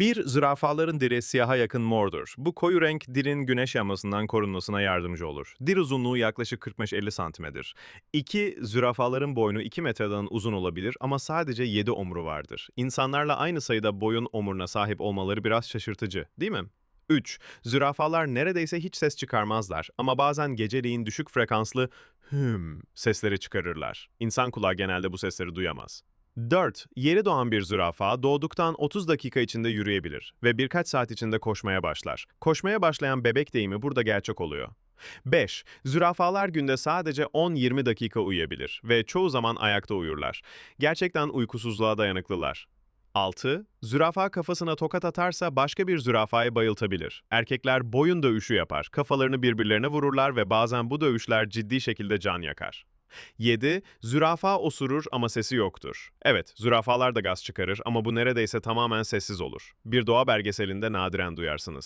Bir, zürafaların deri siyaha yakın mordur. Bu koyu renk dirin güneş yanmasından korunmasına yardımcı olur. Dil uzunluğu yaklaşık 45-50 santimedir. İki, zürafaların boynu 2 metreden uzun olabilir ama sadece 7 omuru vardır. İnsanlarla aynı sayıda boyun omuruna sahip olmaları biraz şaşırtıcı, değil mi? 3. Zürafalar neredeyse hiç ses çıkarmazlar ama bazen geceleyin düşük frekanslı hüm sesleri çıkarırlar. İnsan kulağı genelde bu sesleri duyamaz. 4. Yeri doğan bir zürafa doğduktan 30 dakika içinde yürüyebilir ve birkaç saat içinde koşmaya başlar. Koşmaya başlayan bebek deyimi burada gerçek oluyor. 5. Zürafalar günde sadece 10-20 dakika uyuyabilir ve çoğu zaman ayakta uyurlar. Gerçekten uykusuzluğa dayanıklılar. 6. Zürafa kafasına tokat atarsa başka bir zürafayı bayıltabilir. Erkekler boyun dövüşü yapar, kafalarını birbirlerine vururlar ve bazen bu dövüşler ciddi şekilde can yakar. 7. Zürafa osurur ama sesi yoktur. Evet, zürafalar da gaz çıkarır ama bu neredeyse tamamen sessiz olur. Bir doğa belgeselinde nadiren duyarsınız.